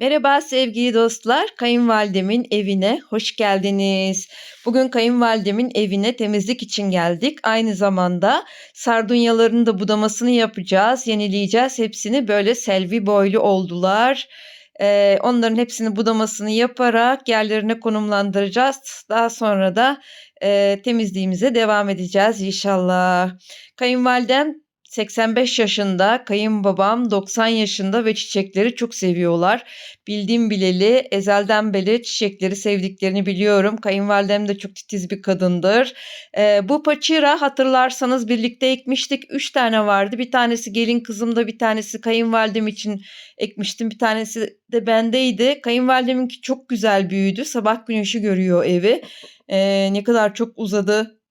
Merhaba sevgili dostlar, kayınvalidemin evine hoş geldiniz. Bugün kayınvalidemin evine temizlik için geldik. Aynı zamanda sardunyaların da budamasını yapacağız, yenileyeceğiz. Hepsini böyle selvi boylu oldular. Ee, onların hepsini budamasını yaparak yerlerine konumlandıracağız. Daha sonra da e, temizliğimize devam edeceğiz inşallah. Kayınvalidem 85 yaşında, kayınbabam 90 yaşında ve çiçekleri çok seviyorlar. Bildiğim bileli ezelden beri çiçekleri sevdiklerini biliyorum. Kayınvalidem de çok titiz bir kadındır. Ee, bu paçira hatırlarsanız birlikte ekmiştik. 3 tane vardı. Bir tanesi gelin kızımda, bir tanesi kayınvalidem için ekmiştim. Bir tanesi de bendeydi. Kayınvalideminki çok güzel büyüdü. Sabah güneşi görüyor evi. Ee, ne kadar çok uzadı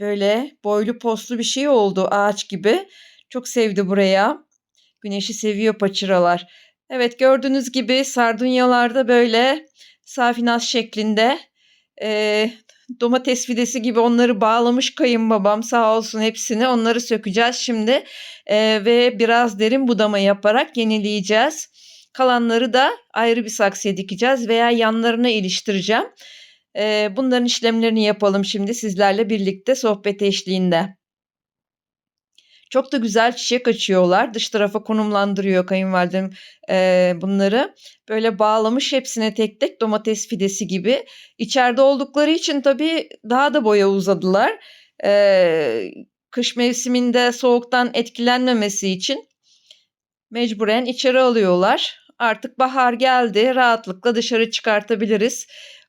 Böyle boylu postlu bir şey oldu ağaç gibi. Çok sevdi buraya. Güneşi seviyor paçıralar. Evet gördüğünüz gibi sardunyalarda böyle safinaz şeklinde e, domates fidesi gibi onları bağlamış kayınbabam sağ olsun hepsini onları sökeceğiz şimdi e, ve biraz derin budama yaparak yenileyeceğiz. Kalanları da ayrı bir saksıya dikeceğiz veya yanlarına iliştireceğim. Ee, bunların işlemlerini yapalım şimdi sizlerle birlikte sohbet eşliğinde. Çok da güzel çiçek açıyorlar. Dış tarafa konumlandırıyor kayınvalidem e, bunları. Böyle bağlamış hepsine tek tek domates fidesi gibi. İçeride oldukları için tabii daha da boya uzadılar. E, kış mevsiminde soğuktan etkilenmemesi için mecburen içeri alıyorlar. Artık bahar geldi. Rahatlıkla dışarı çıkartabiliriz.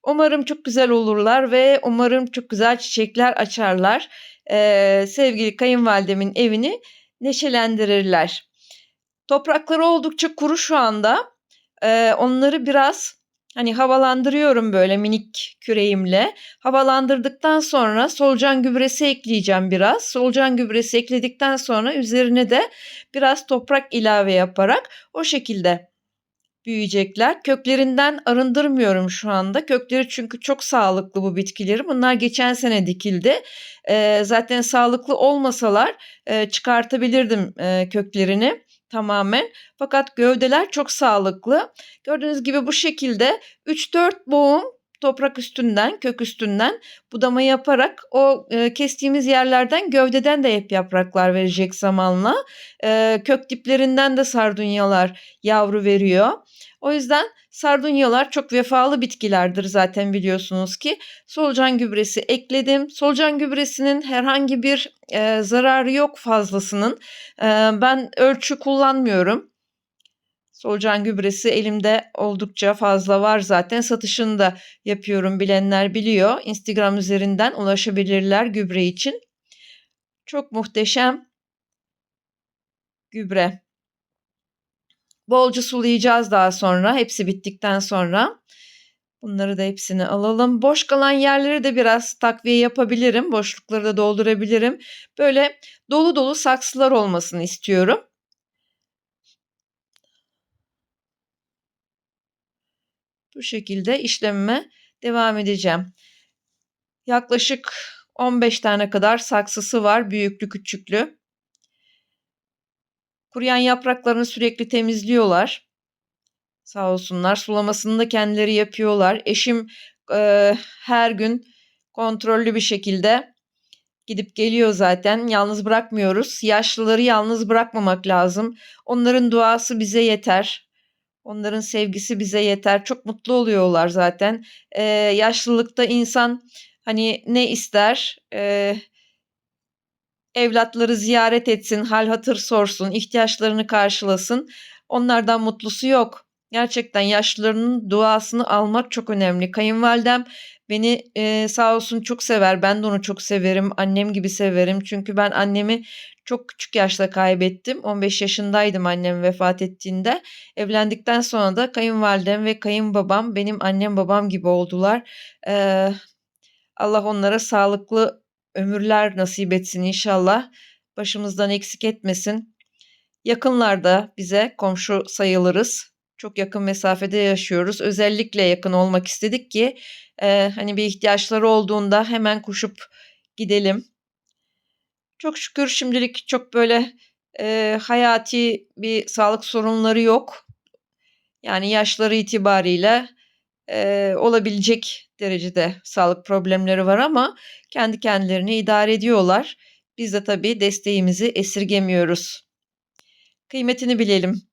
Umarım çok güzel olurlar ve umarım çok güzel çiçekler açarlar. Ee, sevgili kayınvalidemin evini neşelendirirler. Toprakları oldukça kuru şu anda. Ee, onları biraz hani havalandırıyorum böyle minik küreğimle. Havalandırdıktan sonra solucan gübresi ekleyeceğim biraz. Solucan gübresi ekledikten sonra üzerine de biraz toprak ilave yaparak o şekilde büyüyecekler. Köklerinden arındırmıyorum şu anda. Kökleri çünkü çok sağlıklı bu bitkilerin. Bunlar geçen sene dikildi. E, zaten sağlıklı olmasalar e, çıkartabilirdim e, köklerini tamamen. Fakat gövdeler çok sağlıklı. Gördüğünüz gibi bu şekilde 3-4 boğum toprak üstünden, kök üstünden budama yaparak o e, kestiğimiz yerlerden gövdeden de hep yapraklar verecek zamanla. E, kök diplerinden de sardunyalar yavru veriyor. O yüzden sardunyalar çok vefalı bitkilerdir zaten biliyorsunuz ki. Solucan gübresi ekledim. Solucan gübresinin herhangi bir e, zararı yok fazlasının. E, ben ölçü kullanmıyorum. Solucan gübresi elimde oldukça fazla var zaten. Satışını da yapıyorum bilenler biliyor. Instagram üzerinden ulaşabilirler gübre için. Çok muhteşem gübre. Bolca sulayacağız daha sonra. Hepsi bittikten sonra. Bunları da hepsini alalım. Boş kalan yerleri de biraz takviye yapabilirim. Boşlukları da doldurabilirim. Böyle dolu dolu saksılar olmasını istiyorum. Bu şekilde işlemime devam edeceğim. Yaklaşık 15 tane kadar saksısı var büyüklü küçüklü. Kuruyan yapraklarını sürekli temizliyorlar. Sağ olsunlar. Sulamasını da kendileri yapıyorlar. Eşim e, her gün kontrollü bir şekilde gidip geliyor zaten. Yalnız bırakmıyoruz. Yaşlıları yalnız bırakmamak lazım. Onların duası bize yeter. Onların sevgisi bize yeter. Çok mutlu oluyorlar zaten. Ee, yaşlılıkta insan hani ne ister? Ee, evlatları ziyaret etsin, hal hatır sorsun, ihtiyaçlarını karşılasın. Onlardan mutlusu yok. Gerçekten yaşlılarının duasını almak çok önemli. Kayınvalidem beni e, sağ olsun çok sever. Ben de onu çok severim. Annem gibi severim. Çünkü ben annemi çok küçük yaşta kaybettim. 15 yaşındaydım annem vefat ettiğinde. Evlendikten sonra da kayınvalidem ve kayınbabam benim annem babam gibi oldular. Ee, Allah onlara sağlıklı ömürler nasip etsin inşallah. Başımızdan eksik etmesin. Yakınlarda bize komşu sayılırız. Çok yakın mesafede yaşıyoruz. Özellikle yakın olmak istedik ki e, hani bir ihtiyaçları olduğunda hemen koşup gidelim. Çok şükür şimdilik çok böyle e, hayati bir sağlık sorunları yok. Yani yaşları itibariyle eee, olabilecek derecede sağlık problemleri var ama kendi kendilerini idare ediyorlar. Biz de tabii desteğimizi esirgemiyoruz. Kıymetini bilelim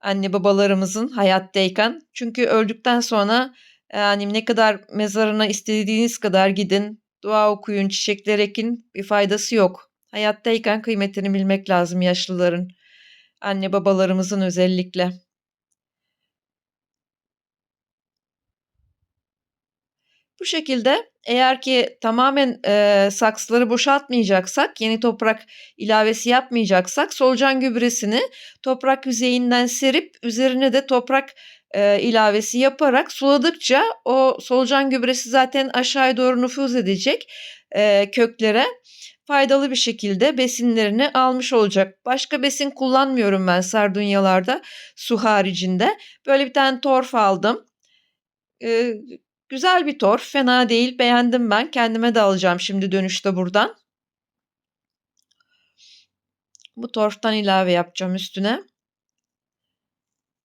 anne babalarımızın hayattayken. Çünkü öldükten sonra yani ne kadar mezarına istediğiniz kadar gidin, dua okuyun, çiçekler ekin bir faydası yok. Hayattayken kıymetini bilmek lazım yaşlıların. Anne babalarımızın özellikle. Bu şekilde eğer ki tamamen, eee, saksıları boşaltmayacaksak, yeni toprak ilavesi yapmayacaksak solucan gübresini toprak yüzeyinden serip üzerine de toprak, eee, ilavesi yaparak suladıkça o solucan gübresi zaten aşağıya doğru nüfuz edecek, eee, köklere. Faydalı bir şekilde besinlerini almış olacak. Başka besin kullanmıyorum ben sardunyalarda su haricinde. Böyle bir tane torf aldım. Eee Güzel bir torf, fena değil, beğendim ben. Kendime de alacağım şimdi dönüşte buradan. Bu torftan ilave yapacağım üstüne.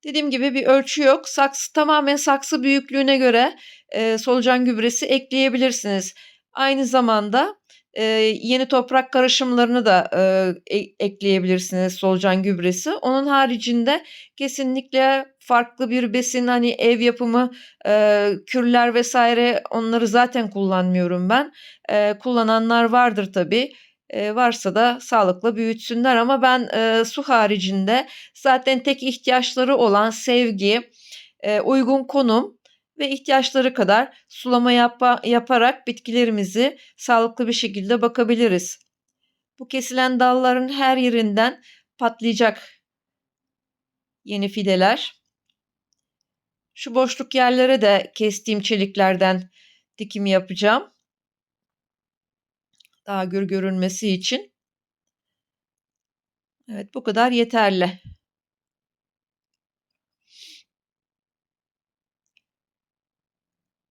Dediğim gibi bir ölçü yok. Saksı tamamen saksı büyüklüğüne göre e, solucan gübresi ekleyebilirsiniz. Aynı zamanda e, yeni toprak karışımlarını da e, ekleyebilirsiniz solucan gübresi. Onun haricinde kesinlikle farklı bir besin hani ev yapımı e, kürler vesaire onları zaten kullanmıyorum ben. E, kullananlar vardır tabii. Varsa da sağlıklı büyütsünler ama ben e, su haricinde zaten tek ihtiyaçları olan sevgi, e, uygun konum ve ihtiyaçları kadar sulama yapa, yaparak bitkilerimizi sağlıklı bir şekilde bakabiliriz. Bu kesilen dalların her yerinden patlayacak yeni fideler. Şu boşluk yerlere de kestiğim çeliklerden dikim yapacağım. Daha gür görünmesi için. Evet bu kadar yeterli.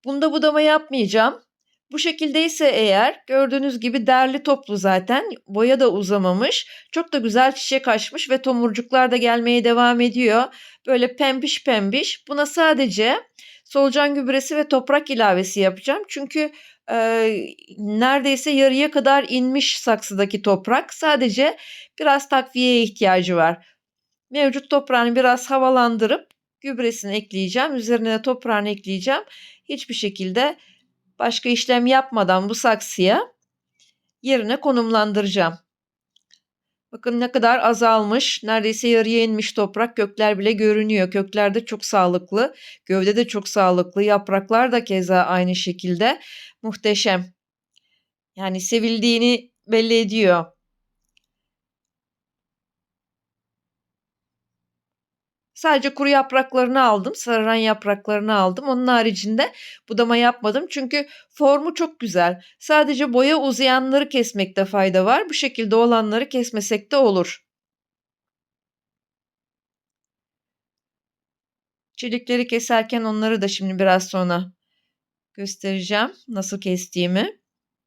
Bunda budama yapmayacağım. Bu şekildeyse eğer gördüğünüz gibi derli toplu zaten boya da uzamamış. Çok da güzel çiçek açmış ve tomurcuklar da gelmeye devam ediyor. Böyle pembiş pembiş. Buna sadece solucan gübresi ve toprak ilavesi yapacağım. Çünkü e, neredeyse yarıya kadar inmiş saksıdaki toprak. Sadece biraz takviyeye ihtiyacı var. Mevcut toprağını biraz havalandırıp gübresini ekleyeceğim. Üzerine de toprağını ekleyeceğim. Hiçbir şekilde başka işlem yapmadan bu saksıya yerine konumlandıracağım. Bakın ne kadar azalmış. Neredeyse yarıya inmiş toprak. Kökler bile görünüyor. Kökler de çok sağlıklı. Gövde de çok sağlıklı. Yapraklar da keza aynı şekilde. Muhteşem. Yani sevildiğini belli ediyor. Sadece kuru yapraklarını aldım. Sararan yapraklarını aldım. Onun haricinde budama yapmadım. Çünkü formu çok güzel. Sadece boya uzayanları kesmekte fayda var. Bu şekilde olanları kesmesek de olur. Çelikleri keserken onları da şimdi biraz sonra göstereceğim. Nasıl kestiğimi.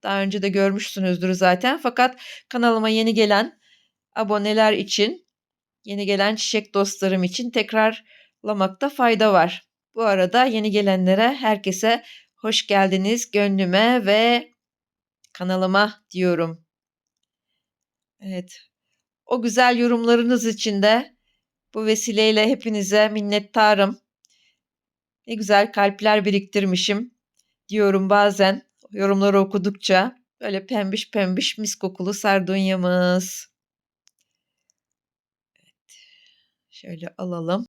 Daha önce de görmüşsünüzdür zaten. Fakat kanalıma yeni gelen aboneler için yeni gelen çiçek dostlarım için tekrarlamakta fayda var. Bu arada yeni gelenlere herkese hoş geldiniz gönlüme ve kanalıma diyorum. Evet. O güzel yorumlarınız için de bu vesileyle hepinize minnettarım. Ne güzel kalpler biriktirmişim diyorum bazen yorumları okudukça. Böyle pembiş pembiş mis kokulu sardunyamız. Şöyle alalım.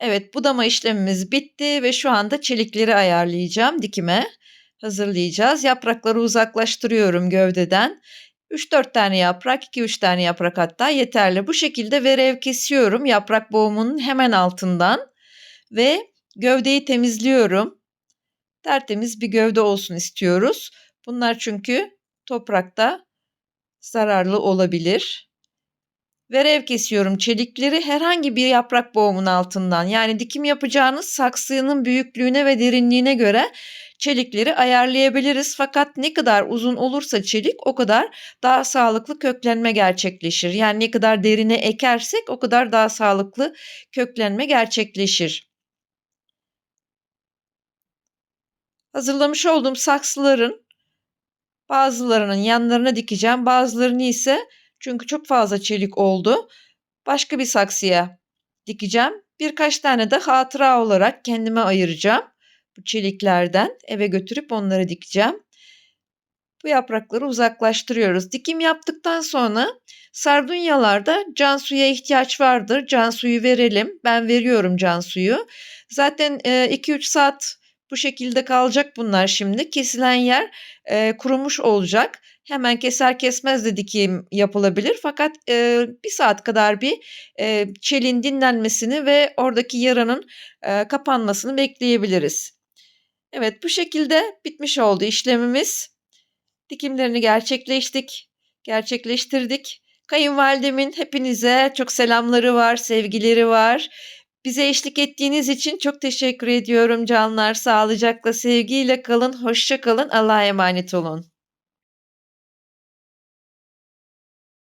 Evet, budama işlemimiz bitti ve şu anda çelikleri ayarlayacağım dikime. Hazırlayacağız. Yaprakları uzaklaştırıyorum gövdeden. 3-4 tane yaprak, 2-3 tane yaprak hatta yeterli. Bu şekilde verev kesiyorum yaprak boğumunun hemen altından ve gövdeyi temizliyorum. Tertemiz bir gövde olsun istiyoruz. Bunlar çünkü toprakta zararlı olabilir. Verev kesiyorum çelikleri herhangi bir yaprak boğumun altından. Yani dikim yapacağınız saksının büyüklüğüne ve derinliğine göre çelikleri ayarlayabiliriz. Fakat ne kadar uzun olursa çelik o kadar daha sağlıklı köklenme gerçekleşir. Yani ne kadar derine ekersek o kadar daha sağlıklı köklenme gerçekleşir. Hazırlamış olduğum saksıların bazılarının yanlarına dikeceğim. Bazılarını ise çünkü çok fazla çelik oldu. Başka bir saksıya dikeceğim. Birkaç tane de hatıra olarak kendime ayıracağım. Bu çeliklerden eve götürüp onları dikeceğim. Bu yaprakları uzaklaştırıyoruz. Dikim yaptıktan sonra sardunyalarda can suya ihtiyaç vardır. Can suyu verelim. Ben veriyorum can suyu. Zaten 2-3 saat bu şekilde kalacak bunlar şimdi. Kesilen yer e, kurumuş olacak. Hemen keser kesmez de dikim yapılabilir. Fakat e, bir saat kadar bir e, çelin dinlenmesini ve oradaki yaranın e, kapanmasını bekleyebiliriz. Evet bu şekilde bitmiş oldu işlemimiz. Dikimlerini gerçekleştik, gerçekleştirdik. Kayınvalidemin hepinize çok selamları var, sevgileri var. Bize eşlik ettiğiniz için çok teşekkür ediyorum canlar. Sağlıcakla, sevgiyle kalın, hoşça kalın. Allah'a emanet olun.